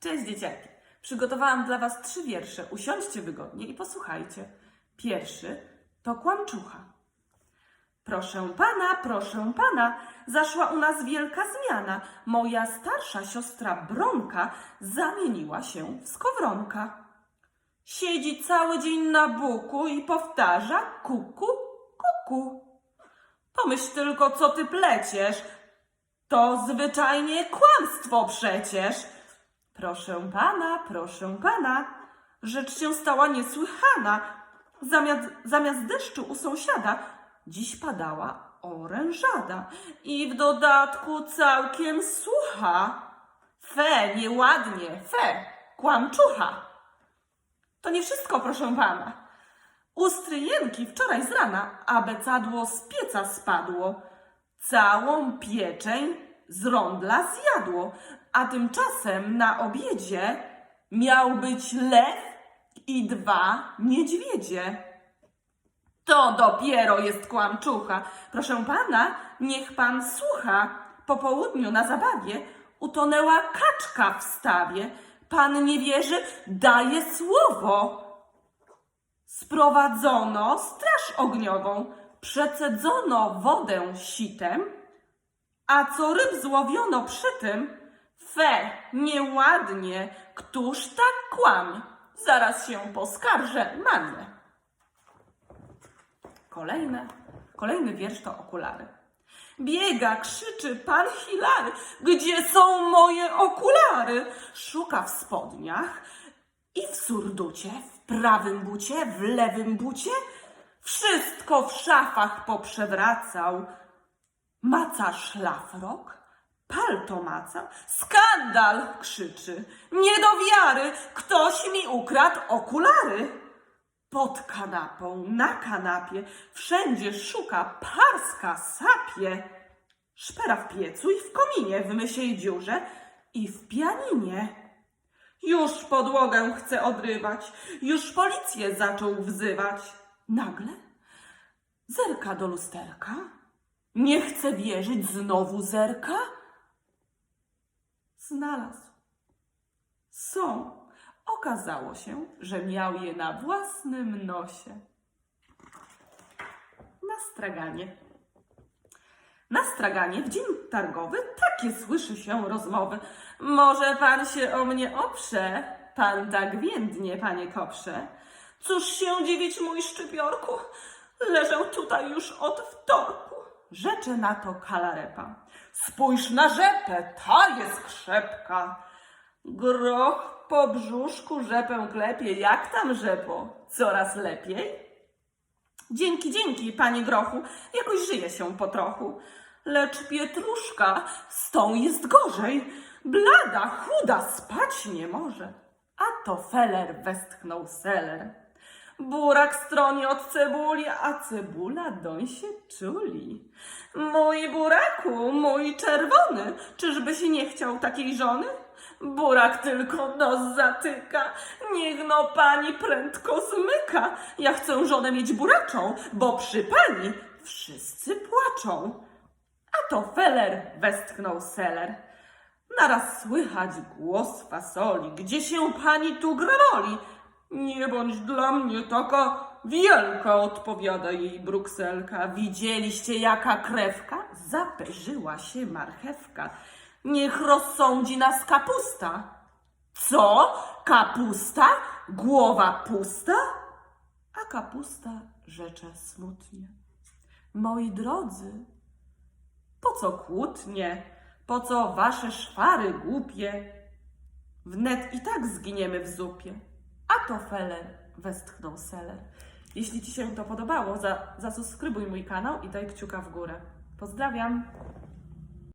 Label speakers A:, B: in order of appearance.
A: Cześć dzieciaki! Przygotowałam dla Was trzy wiersze. Usiądźcie wygodnie i posłuchajcie. Pierwszy to kłamczucha. Proszę pana, proszę pana, zaszła u nas wielka zmiana. Moja starsza siostra Bronka zamieniła się w skowronka. Siedzi cały dzień na buku i powtarza kuku, kuku. Pomyśl tylko, co ty pleciesz. To zwyczajnie kłamstwo przecież. Proszę pana, proszę pana, rzecz się stała niesłychana. Zamiast, zamiast deszczu u sąsiada, dziś padała orężada i w dodatku całkiem sucha. Fe, nieładnie, fe, kłamczucha. To nie wszystko, proszę pana. U stryjenki wczoraj z rana abecadło z pieca spadło. Całą pieczeń z rondla zjadło, a tymczasem na obiedzie miał być lew i dwa niedźwiedzie. To dopiero jest kłamczucha. Proszę pana, niech pan słucha. Po południu na zabawie utonęła kaczka w stawie. Pan nie wierzy? Daje słowo. Sprowadzono straż ogniową, przecedzono wodę sitem, a co ryb złowiono przy tym, fe, nieładnie, któż tak kłamie? Zaraz się poskarżę mamie. Kolejne, kolejny wiersz to okulary. Biega, krzyczy pan Hilary, gdzie są moje okulary? Szuka w spodniach i w surducie, w prawym bucie, w lewym bucie. Wszystko w szafach poprzewracał. Maca szlafrok, palto maca, skandal krzyczy. Nie do wiary, ktoś mi ukradł okulary. Pod kanapą, na kanapie, wszędzie szuka parska, sapie. Szpera w piecu i w kominie, w mysiej dziurze i w pianinie. Już podłogę chce odrywać, już policję zaczął wzywać. Nagle zerka do lusterka, nie chce wierzyć, znowu zerka. Znalazł. Są. Okazało się, że miał je na własnym nosie. Na straganie. Na straganie w dzień targowy takie słyszy się rozmowy. Może pan się o mnie oprze, pan tak więdnie, panie koprze. Cóż się dziwić, mój szczypiorku, leżę tutaj już od wtorku. Rzecze na to kalarepa. Spójrz na rzepę, ta jest krzepka. Groch po brzuszku rzepę klepie. Jak tam rzepo? Coraz lepiej? Dzięki, dzięki, panie grochu, jakoś żyje się po trochu. Lecz Pietruszka z tą jest gorzej. Blada, chuda, spać nie może. A to feller westchnął seler. Burak stroni od cebuli, a cebula doń się czuli. Mój buraku, mój czerwony, czyżbyś nie chciał takiej żony? Burak tylko nos zatyka, niech no pani prędko zmyka. Ja chcę żonę mieć buraczą, bo przy pani wszyscy płaczą. A to feller westchnął seler. Naraz słychać głos fasoli, gdzie się pani tu gramoli? Nie bądź dla mnie taka wielka, odpowiada jej brukselka. Widzieliście jaka krewka? Zaperzyła się marchewka. Niech rozsądzi nas kapusta. Co? Kapusta? Głowa pusta? A kapusta rzecze smutnie. Moi drodzy, po co kłótnie? Po co wasze szwary głupie? Wnet i tak zginiemy w zupie. A to feler, westchnął seler. Jeśli ci się to podobało, za, zasubskrybuj mój kanał i daj kciuka w górę. Pozdrawiam!